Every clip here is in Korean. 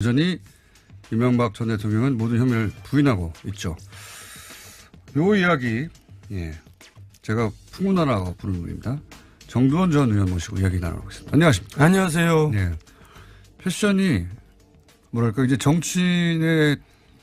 여전히 이명박 전 대통령은 모든 혐의를 부인하고 있죠. 요 이야기, 예. 제가 풍문나라고 부르는 분입니다. 정두원 전 의원 모시고 이야기 나눠보겠습니다. 안녕하십니까. 안녕하세요. 예. 패션이, 뭐랄까, 이제 정치인의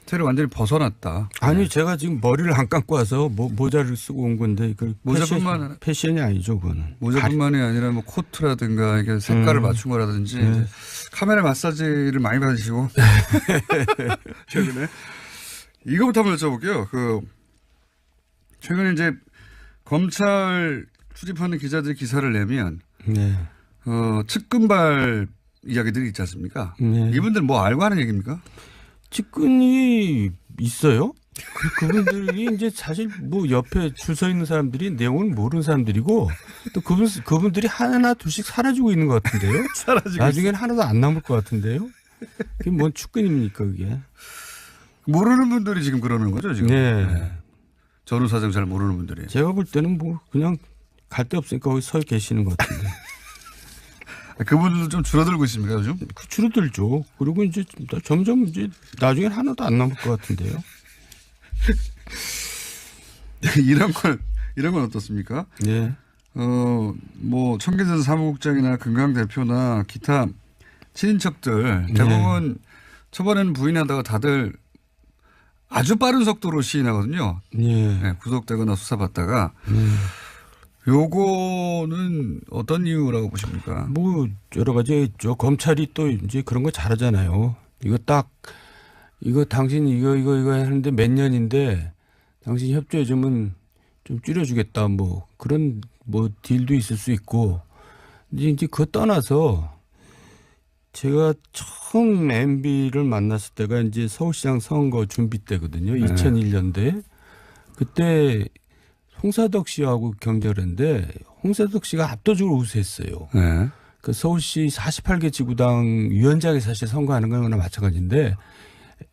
틀을 완전히 벗어났다. 아니 제가 지금 머리를 안 감고 와서 모, 모자를 쓰고 온 건데 그 모자뿐만 패션, 패션 이 아니죠 그거는. 모자뿐만이 아니라 뭐 코트라든가 이게 색깔을 음. 맞춘 거라든지 네. 카메라 마사지를 많이 받으시고 최근에 이거부터 한번 여쭤볼게요. 그 최근에 이제 검찰 출입하는 기자들이 기사를 내면 네. 어 측근발 이야기들이 있지 않습니까? 네. 이분들 뭐 알고 하는 얘기입니까? 측근이 있어요? 그, 그분들이 이제 사실 뭐 옆에 줄 서 있는 사람들이 내용을 모르는 사람들이고 또 그분 그분들이 하나 둘씩 사라지고 있는 것 같은데요. 사라지고 나중에는 하나도 안 남을 것 같은데요. 그게 뭔 측근입니까 그게? 모르는 분들이 지금 그러는 거죠 지금. 네. 전후 사정 잘 모르는 분들이. 제가 볼 때는 뭐 그냥 갈 데 없으니까 거기 서 계시는 것 같은데. 그분들도 좀 줄어들고 있습니까 요즘? 그 줄어들죠. 그리고 이제 점점 이제 나중엔 하나도 안 남을 것 같은데요. 이런 건 이런 건 어떻습니까? 예. 어, 뭐, 청계천 사무국장이나 금강 대표나 기타 친인척들 대부분 초반에는 부인하다가 다들 아주 빠른 속도로 시인하거든요. 예. 네, 구속되거나 수사받다가. 음. 요거는 어떤 이유라고 보십니까? 뭐 여러 가지가 있죠. 검찰이 또 이제 그런 거 잘하잖아요. 이거 딱 이거 당신 이거 이거 이거 하는데 몇 년인데 당신 협조해 주면 좀 줄여주겠다 뭐 그런 뭐 딜도 있을 수 있고 이제 이제 그거 떠나서 제가 처음 MB를 만났을 때가 이제 서울시장 선거 준비 때거든요. 네. 2001년도에 그때 홍사덕 씨하고 경쟁을 했는데 홍사덕 씨가 압도적으로 우세했어요. 네. 그 서울시 48개 지구당 위원장이 사실 선거하는 거나 마찬가지인데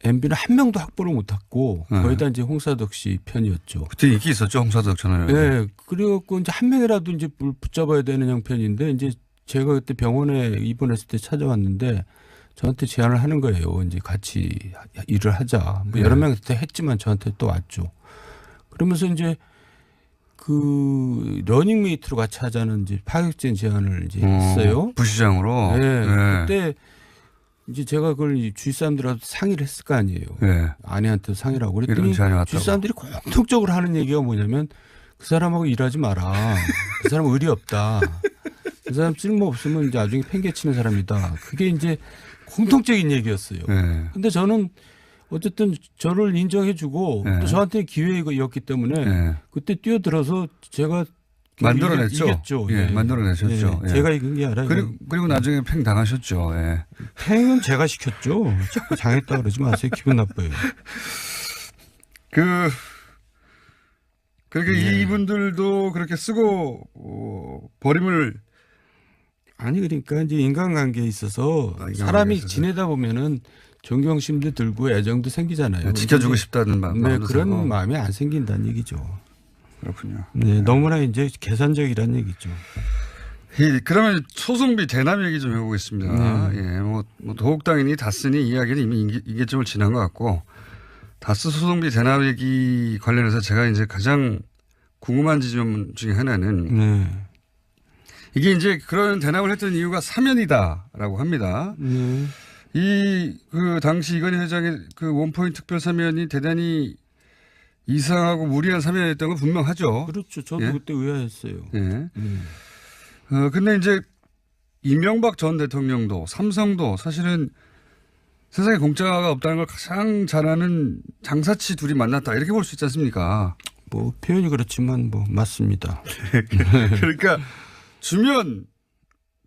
MB는 한 명도 확보를 못했고 네. 거의 다 이제 홍사덕 씨 편이었죠. 그때 인기 있었죠. 홍사덕 전화요. 예. 그래갖고 이제 한 명이라도 이제 물 붙잡아야 되는 형편인데 이제 제가 그때 병원에 입원했을 때 찾아왔는데 저한테 제안을 하는 거예요. 이제 같이 일을 하자. 뭐 여러 네. 명 그때 했지만 저한테 또 왔죠. 그러면서 이제 그 러닝메이트로 같이 하자는 이제 파격적인 제안을 이제 했어요. 어, 부시장으로. 네. 네. 그때 이제 제가 그걸 이 주위 사람들하고 상의를 했을 거 아니에요. 네. 아내한테 상의를 하고 그랬더니. 주위 사람들이 공통적으로 하는 얘기가 뭐냐면 그 사람하고 일하지 마라. 그 사람 의리 없다. 그 사람 쓸모 없으면 이제 나중에 팽개치는 사람이다. 그게 이제 공통적인 얘기였어요. 네. 근데 저는 어쨌든 저를 인정해주고 네. 또 저한테 기회였기 때문에 네. 그때 뛰어들어서 제가 만들어냈죠. 이겼죠. 예, 만들어내셨죠. 예. 예. 제가 이긴 게 아니라 그리고, 그리고 나중에 팽 당하셨죠. 예. 팽은 제가 시켰죠. 자꾸 당했다 그러지 마세요. 기분 나빠요. 그, 그렇게 네. 이분들도 그렇게 쓰고, 어, 버림을, 아니 그러니까 이제 인간관계에 있어서 아, 인간관계에 사람이 있어서. 지내다 보면은 존경심도 들고 애정도 생기잖아요. 지켜주고 근데 싶다는 마음. 네, 그런 들고. 마음이 안 생긴다는 얘기죠. 그렇군요. 네, 너무나 이제 계산적이라는 얘기죠. 이, 그러면 소송비 대납 얘기 좀 해보겠습니다. 네. 예, 뭐, 뭐, 도곡당이니 다스니 이야기는 이미 인기, 인계점을 지난 것 같고, 다스 소송비 대납 얘기 관련해서 제가 이제 가장 궁금한 지점 중에 하나는 네. 이게 이제 그런 대납을 했던 이유가 사면이다라고 합니다. 네. 이 그 당시 이건희 회장의 그 원포인트 특별 사면이 대단히 이상하고 무리한 사면이었던 건 분명하죠. 그렇죠. 저도 예? 그때 의아했어요. 예. 음. 어 근데 이제 이명박 전 대통령도 삼성도 사실은 세상에 공짜가 없다는 걸 가장 잘 아는 장사치 둘이 만났다 이렇게 볼 수 있지 않습니까? 뭐 표현이 그렇지만 뭐 맞습니다. 그러니까 주면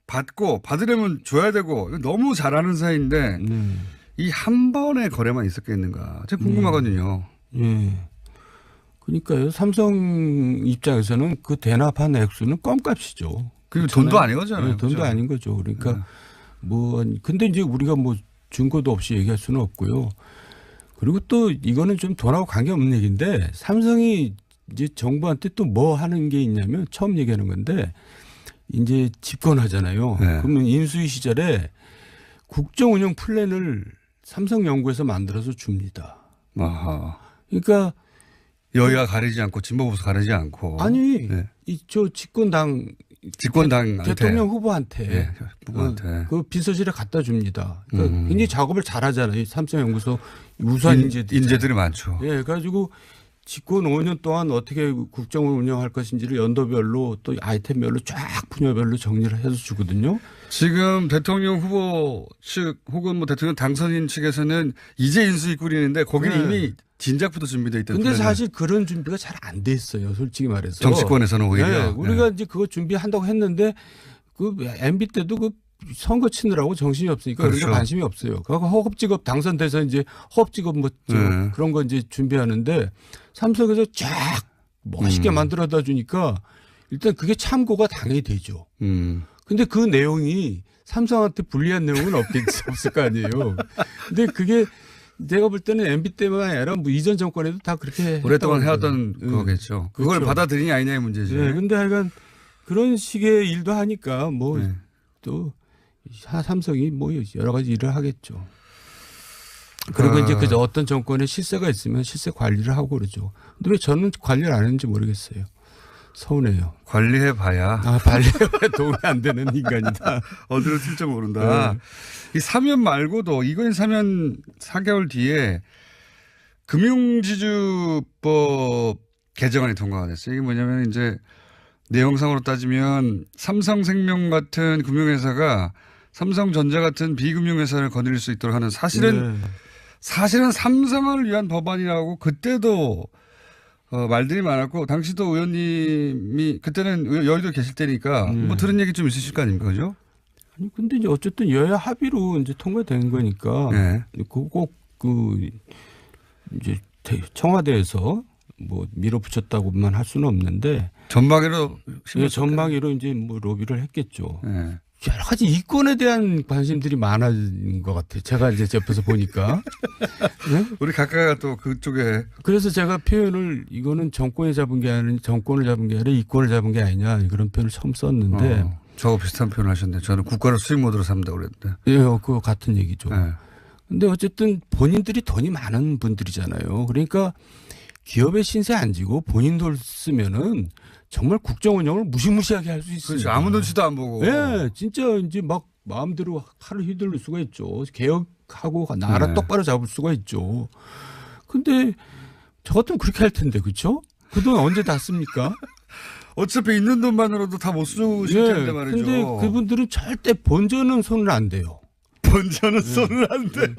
받고 받으려면 줘야 되고 너무 잘하는 사이인데 네. 이한 번의 거래만 있었겠는가? 제가 궁금하거든요. 예. 그러니까요. 삼성 입장에서는 그 대납한 액수는 껌값이죠. 그리고 돈도 아닌 거잖아요. 네, 돈도 그죠? 아닌 거죠. 그러니까 네. 뭐 근데 이제 우리가 뭐 증거도 없이 얘기할 수는 없고요. 그리고 또 이거는 좀 돈하고 관계없는 얘기인데 삼성이 이제 정부한테 또 뭐 하는 게 있냐면 처음 얘기하는 건데 이제 집권하잖아요. 네. 그러면 인수위 시절에 국정 운영 플랜을 삼성 연구에서 만들어서 줍니다. 아하. 그러니까 여야 가리지 않고 진보 보수 가리지 않고. 아니 네. 이저 집권당 집권당한테. 대통령 후보한테 예, 후보한테. 어, 그 비서실에 갖다 줍니다. 그러니까 음. 굉장히 작업을 잘하잖아요. 이 삼성 연구소 우수한 인, 인재들. 인재들이 많죠. 예, 그래가지고 집권 5년 동안 어떻게 국정을 운영할 것인지를 연도별로 또 아이템별로 쫙 분야별로 정리를 해서 주거든요. 지금 대통령 후보 측 혹은 뭐 대통령 당선인 측에서는 이제 인수위 꾸리는데 거기는 네. 이미 진작부터 준비되어 있던. 근데 사실 그런 준비가 잘 안 돼 있어요. 솔직히 말해서. 정치권에서는 오히려. 네, 우리가 네. 이제 그거 준비한다고 했는데 그 MB 때도 그 선거 치느라고 정신이 없으니까 그렇죠. 거 관심이 없어요. 그 허업직업 당선돼서 이제 허업직업 뭐저 네. 그런 거 이제 준비하는데 삼성에서 쫙 멋있게 음. 만들어다 주니까 일단 그게 참고가 당연히 되죠. 음. 근데 그 내용이 삼성한테 불리한 내용은 없겠, 없을 거 아니에요. 근데 그게 내가 볼 때는 MB 때만 아니라 뭐 이전 정권에도 다 그렇게 오랫동안 해왔던 그래요. 거겠죠. 그걸 그렇죠. 받아들이냐 아니냐의 문제죠. 네, 근데 하여간 그런 식의 일도 하니까 뭐 네. 또 삼성이 뭐 여러 가지 일을 하겠죠. 그리고 아. 이제 그 어떤 정권에 실세가 있으면 실세 관리를 하고 그러죠. 근데 왜 저는 관리를 안 했는지 모르겠어요. 서운해요. 관리해봐야 아, 관리에 도움이 안 되는 인간이다. 어디로 튈지 모른다. 네. 이 사면 말고도 이건 사면 4개월 뒤에 금융지주법 개정안이 통과가 됐어요. 이게 뭐냐면 이제 내용상으로 따지면 삼성생명 같은 금융회사가 삼성전자 같은 비금융 회사를 거느릴 수 있도록 하는 사실은 네. 사실은 삼성을 위한 법안이라고 그때도 어, 말들이 많았고 당시도 의원님이 그때는 의- 여의도 계실 때니까 네. 뭐 들은 얘기 좀 있으실 거 아닙니까, 그죠? 아니 근데 이제 어쨌든 여야 합의로 이제 통과된 거니까 네. 그꼭그 이제 대- 청와대에서 뭐 밀어붙였다고만 할 수는 없는데 전방위로 예, 전망위로 이제 뭐 로비를 했겠죠. 네. 여러 가지 이권에 대한 관심들이 많아진 것 같아요. 제가 이제 옆에서 보니까. 네? 우리 각각가 또 그쪽에 그래서 제가 표현을 이거는 정권이 잡은 게 아닌 정권을 잡은 게 아니라 이권을 잡은 게 아니냐 그런 표현을 처음 썼는데 어, 저하고 비슷한 표현을 하셨는데 저는 국가를 수익 모드로 삼다고 그랬는데. 예, 어, 그거 같은 얘기죠. 네. 근데 어쨌든 본인들이 돈이 많은 분들이잖아요. 그러니까 기업의 신세 안 지고 본인 돈 쓰면은 정말 국정 운영을 무시무시하게 할 수 있어요. 그렇죠. 아무 눈치도 안 보고. 예, 진짜 이제 막 마음대로 칼을 휘둘릴 수가 있죠. 개혁하고 나라 네. 똑바로 잡을 수가 있죠. 근데 저 같으면 그렇게 할 텐데, 그렇죠? 그 돈 언제 다 씁니까? 어차피 있는 돈만으로도 다 못 쓰실 텐데 말이죠. 예, 근데 그분들은 절대 본전은 손을 안 대요. 본전은 손을 안 대요.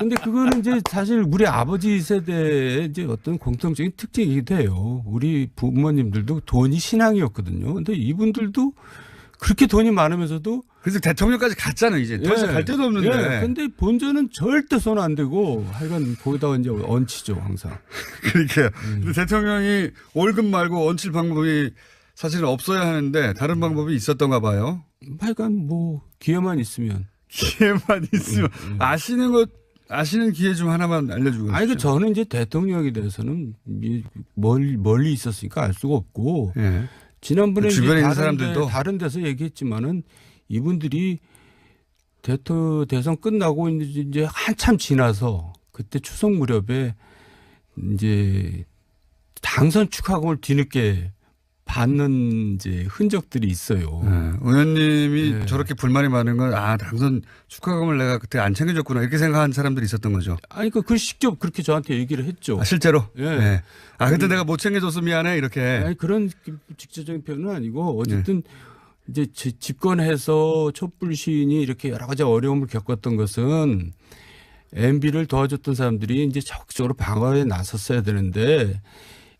근데 그거는 이제 사실 우리 아버지 세대의 이제 어떤 공통적인 특징이기도 해요. 우리 부모님들도 돈이 신앙이었거든요. 근데 이분들도 그렇게 돈이 많으면서도 그래서 대통령까지 갔잖아요, 이제. 더 이상 예. 갈 데도 없는데. 예, 근데 본전은 절대 손 안 대고 하여간 거기다가 이제 얹히죠, 항상. 그러니까 음. 대통령이 월급 말고 얹힐 방법이 사실은 없어야 하는데 다른 음. 방법이 있었던가 봐요. 하여간 뭐 기회만 있으면. 기회만 있으면 아시는 것 아시는 기회 좀 하나만 알려주고. 음, 아니, 그. 저는 이제 대통령에 대해서는 이 멀리, 멀리 있었으니까 알 수가 없고 예. 지난번에 그 주변에 있는 사람들도? 데, 다른 데서 얘기했지만은 이분들이 대토 대선 끝나고 이제 이제 한참 지나서 그때 추석 무렵에 이제 당선 축하금을 뒤늦게 받는 이제 흔적들이 있어요. 예. 의원님이 네. 저렇게 불만이 많은 건 아 당선 축하금을 내가 그때 안 챙겨줬구나 이렇게 생각한 사람들이 있었던 거죠. 아니 그, 그 직접 그렇게 저한테 얘기를 했죠. 아, 실제로. 예. 예. 아 그때 내가 못 챙겨줘서 미안해 이렇게. 아니 그런 직접적인 표현은 아니고 어쨌든 이제 지- 집권해서 촛불 시인이 이렇게 여러 가지 어려움을 겪었던 것은 MB를 도와줬던 사람들이 이제 적극적으로 방어에 나섰어야 되는데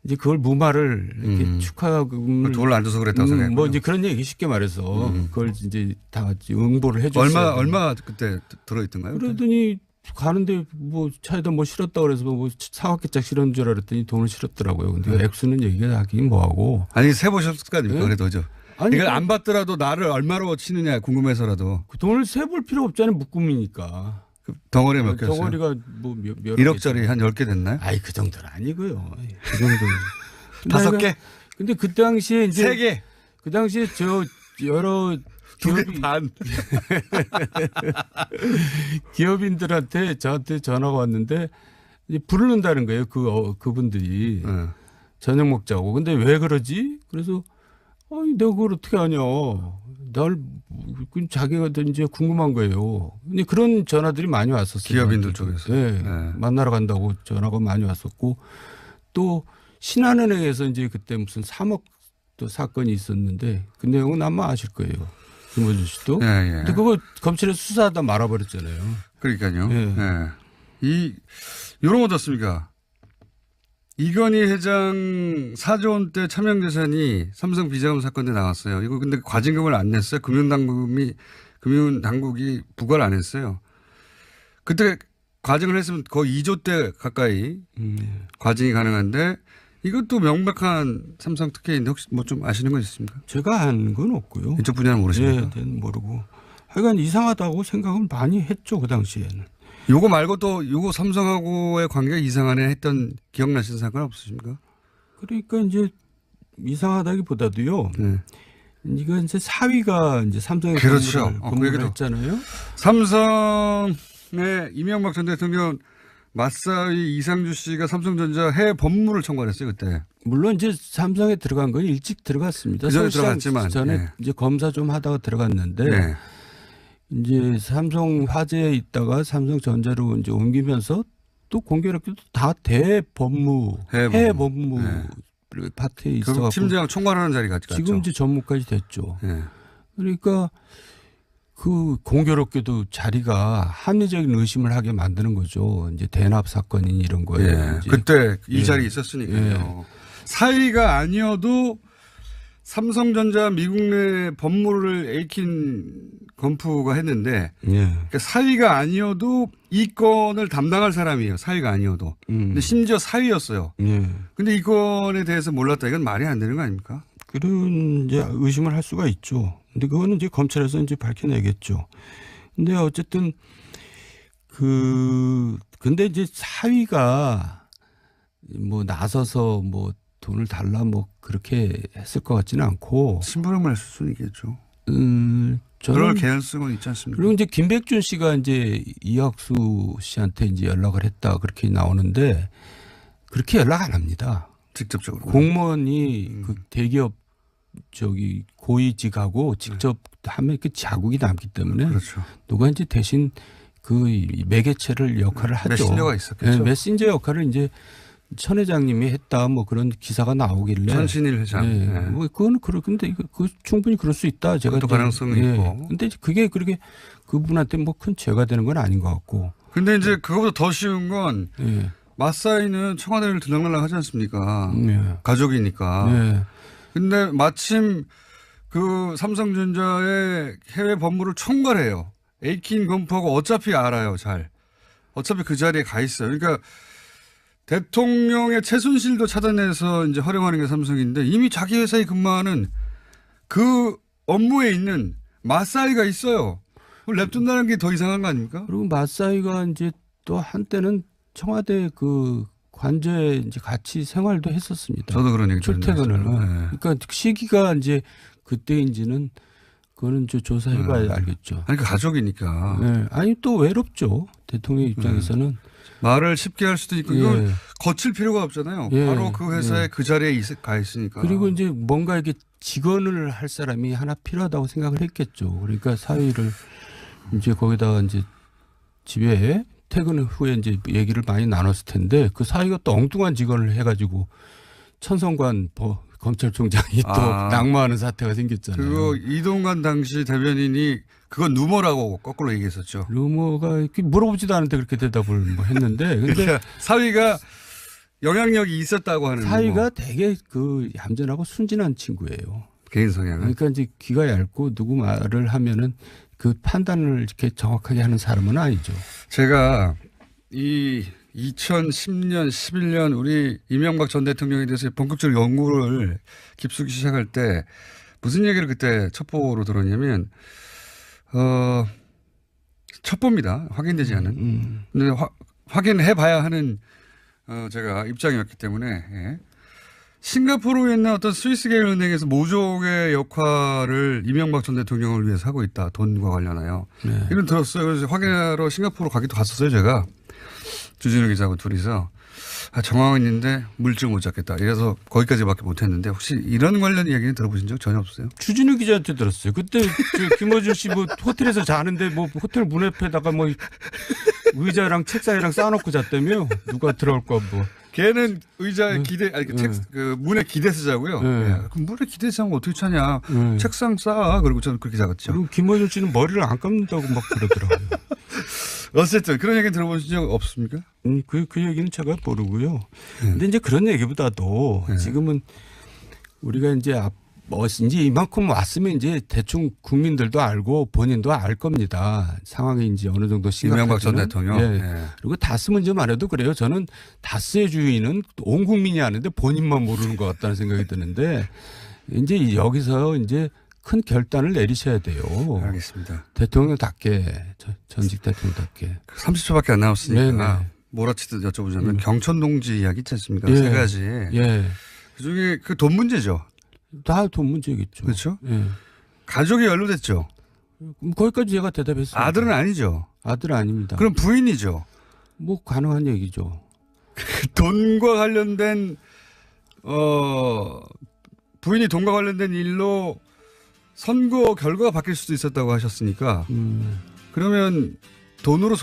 이제 그걸 무마를 이렇게 음. 축하금을 돈을 안 줘서 그랬다고 음, 생각했고. 뭐 이제 그런 얘기 쉽게 말해서 음. 그걸 이제 다 응보를 해줬어요. 얼마 얼마 그때 들어있던가요? 그러더니 가는데 뭐 차에다 뭐 실었다 그래서 뭐 사각개짝 실은 줄 알았더니 돈을 실었더라고요. 근데 네. 액수는 얘기가 하긴 뭐하고. 아니 세 보셨을 거 아닙니까? 예? 그래도 그죠. 아니 이걸 그- 안 받더라도 나를 얼마로 치느냐 궁금해서라도 그 돈을 세 볼 필요 없잖아요. 묶음이니까. 그 덩어리가 몇 개였어요? 덩어리가 뭐 몇 몇 1억짜리 한 10개 됐나요? 아이 그 정도는 아니고요. 그 정도는. 근데 다섯 하여간- 개? 근데 그 당시에 이제 세 개? 그 당시에 저 여러 기업이- 반. 기업인들한테 저한테 전화가 왔는데 이제 부르는다는 거예요. 그 어, 그분들이 네. 저녁 먹자고. 근데 왜 그러지? 그래서 아니 내가 그걸 어떻게 아냐? 날그 자기가 이제 궁금한 거예요. 근데 그런 전화들이 많이 왔었어요. 기업인들. 쪽에서. 네. 네. 만나러 간다고 전화가 많이 왔었고 또 신한은행에서 이제 그때 무슨 3억 또 사건이 있었는데 그 내용은 아마 아실 거예요. 김호준 씨도. 예, 예. 근데 그거 검찰에 수사하다 말아버렸잖아요. 그러니까요. 예. 예. 이 요런 거 어떻습니까? 이건희 회장 4조 원대 차명재산이 삼성 비자금 사건 때 나왔어요. 이거 근데 과징금을 안 냈어요. 금융당국이 금융당국이 부과를 안 했어요. 그때 과징을 했으면 거의 2조 대 가까이 음. 과징이 가능한데 이것도 명백한 삼성 특혜인데 혹시 뭐 좀 아시는 거 있습니까? 제가 한 건 없고요. 이쪽 분야는 모르십니까? 예, 는 모르고. 하여간 이상하다고 생각을 많이 했죠 그 당시에는. 요거 말고 또 요거 삼성하고의 관계가 이상하네 했던 기억나시는 사건 없으십니까? 그러니까 이제 이상하다기보다도요. 네. 이거 이제 사위가 이제 삼성에 그렇죠. 근무를, 어, 그 근무를 얘기도. 했잖아요. 삼성의 이명박 전 대통령 맞사위 이상주 씨가 삼성전자 해외 법무를 청구했어요 그때. 물론 이제 삼성에 들어간 건 일찍 들어갔습니다. 그 전에 들어갔지만, 전에 예. 이제 검사 좀 하다가 들어갔는데 네. 이제 삼성 화재에 있다가 삼성전자로 이제 옮기면서 또 공교롭게도 다 대법무 해외 해외 법무. 법무 네. 파트에 있어갖고 팀장 총괄하는 갔죠. 지금 이제 전무까지 됐죠. 네. 그러니까 그 공교롭게도 자리가 합리적인 의심을 하게 만드는 거죠. 이제 대납 사건이 이런 거에 예. 그때 이 예. 자리에 있었으니까요. 사위가 아니어도 삼성전자 미국 내 법무를 에이킨 건프가 했는데 예. 그러니까 사위가 아니어도 이 건을 담당할 사람이에요. 사위가 아니어도. 음. 근데 심지어 사위였어요. 예. 근데 이 건에 대해서 몰랐다. 이건 말이 안 되는 거 아닙니까? 그런 이제 의심을 할 수가 있죠. 근데 그거는 이제 검찰에서 이제 밝혀내겠죠. 근데 어쨌든 그 근데 이제 사위가 뭐 나서서 뭐 돈을 달라 뭐 그렇게 했을 것 같지는 않고 심부름을 했을 수는 있겠죠. 음 그럴 개연성은 있지 않습니까? 그리고 이제 김백준 씨가 이제 이학수 씨한테 이제 연락을 했다 그렇게 나오는데 그렇게 연락 안 합니다. 직접적으로. 공무원이 음. 그 대기업 저기 고위직하고 직접 하면 그 자국이 남기 때문에 그렇죠. 누가 이제 대신 그 매개체를 역할을 하죠. 메신저가 있었겠죠. 네, 메신저 역할을 이제 천 회장님이 했다 뭐 그런 기사가 나오길래 천신일 회장. 예, 네. 뭐 그거는 그렇 근데 그 충분히 그럴 수 있다. 제가 이제- 가능성이 예. 있고. 근데 그게 그렇게 그분한테 뭐 큰 죄가 되는 건 아닌 것 같고. 근데 이제 그거보다 더 쉬운 건 예. 마사이는 청와대를 들락날락 하지 않습니까? 예. 가족이니까. 예. 근데 마침 그 삼성전자의 해외 법무를 총괄해요. 에이킨 건프하고 어차피 알아요, 잘. 어차피 그 자리에 가 있어요. 그러니까 대통령의 최순실도 찾아내서 이제 활용하는 게 삼성인데 이미 자기 회사에 근무하는 그 업무에 있는 마사이가 있어요. 그걸 냅둔다는 게 더 이상한 거 아닙니까? 그리고 마사이가 이제 또 한때는 청와대 그 관저에 이제 같이 생활도 했었습니다. 저도 그런 얘기 출퇴근을. 네. 그러니까 시기가 이제 그때인지는 그거는 저 조사해봐야 네. 알겠죠. 아니 그 가족이니까 예. 아니 또 외롭죠. 대통령 입장에서는. 말을 쉽게 할 수도 있고 이걸 예. 거칠 필요가 없잖아요. 예. 바로 그 회사에 예. 그 자리에 있- 가 있으니까. 그리고 이제 뭔가 이게 직원을 할 사람이 하나 필요하다고 생각을 했겠죠. 그러니까 사위를 이제 거기다가 이제 집에 퇴근 후에 이제 얘기를 많이 나눴을 텐데 그 사위가 또 엉뚱한 직원을 해가지고 천성관 버- 검찰총장이 또 아. 낙마하는 사태가 생겼잖아요. 그거 이동관 당시 대변인이 그건 누머라고 거꾸로 얘기했었죠. 루머가 물어보지도 않은데 그렇게 대답을 뭐 했는데 근데 그러니까 사위가 영향력이 있었다고 하는 사위가 루머. 되게 그 얌전하고 순진한 친구예요. 개인 성향은 그러니까 이제 귀가 얇고 누구 말을 하면은 그 판단을 이렇게 정확하게 하는 사람은 아니죠. 제가 이 2010년, 11년 우리 이명박 전 대통령에 대해서 본격적으로 연구를 깊숙이 시작할 때 무슨 얘기를 그때 첩보로 들었냐면 어 첩보입니다. 확인되지 않은. 음. 근데 화- 확인해 봐야 하는 어, 제가 입장이었기 때문에 예. 싱가포르에 있는 어떤 스위스 계열 은행에서 모종의 역할을 이명박 전 대통령을 위해서 하고 있다. 돈과 관련하여. 네. 이런 들었어요. 그래서 확인하러 싱가포르 가기도 갔었어요. 제가. 주진우 기자하고 둘이서. 아, 정황은 있는데 물증 못 잡겠다. 이래서 거기까지밖에 못했는데 혹시 이런 관련 이야기는 들어보신 적 전혀 없어요? 추진우 기자한테 들었어요. 그때 저 김어준 씨 뭐 호텔에서 자는데 뭐 호텔 문 옆에다가 뭐 의자랑 책상이랑 쌓아놓고 잤다며 누가 들어올까 뭐. 걔는 의자에 기대, 아니, 그, 네. 책, 그 문에 기대 쓰자고요. 네. 예. 그럼 문에 기대 쓰면 어떻게 차냐. 네. 책상 쌓아. 그리고 저는 그렇게 작았죠. 그리고 김어준 씨는 머리를 안 감는다고 막 그러더라고요. 어쨌든 그런 얘기 들어보신 적 없습니까? 음, 그, 그 얘기는 제가 모르고요. 네. 근데 이제 그런 얘기보다도 네. 지금은 우리가 이제 앞, 뭐 이제 이만큼 왔으면 이제 대충 국민들도 알고 본인도 알 겁니다. 상황이 이제 어느 정도 이명박 전 심각하지는. 대통령. 예. 예. 그리고 다스 문제만 해도 그래요. 저는 다스의 주인은 온 국민이 아는데 본인만 모르는 것 같다는 생각이 드는데 이제 여기서 이제 큰 결단을 내리셔야 돼요. 알겠습니다. 대통령답게 저- 전직 대통령답게. 30초밖에 안 남았으니까 네네. 몰아치듯 여쭤보자면 음. 경천 동지 이야기 있지 않습니까? 예. 세 가지. 예, 그중에 그 돈 문제죠. 다 돈 문제겠죠. 그렇죠? 예. 가족이 연루됐죠. 그럼 거기까지 제가 대답했어요. 아들은 아니죠. 아들 아닙니다. 그럼 부인이죠. 뭐 가능한 얘기죠. 돈과 관련된 어 부인이 돈과 관련된 일로 선거 결과가 바뀔 수도 있었다고 하셨으니까 음. 그러면 돈으로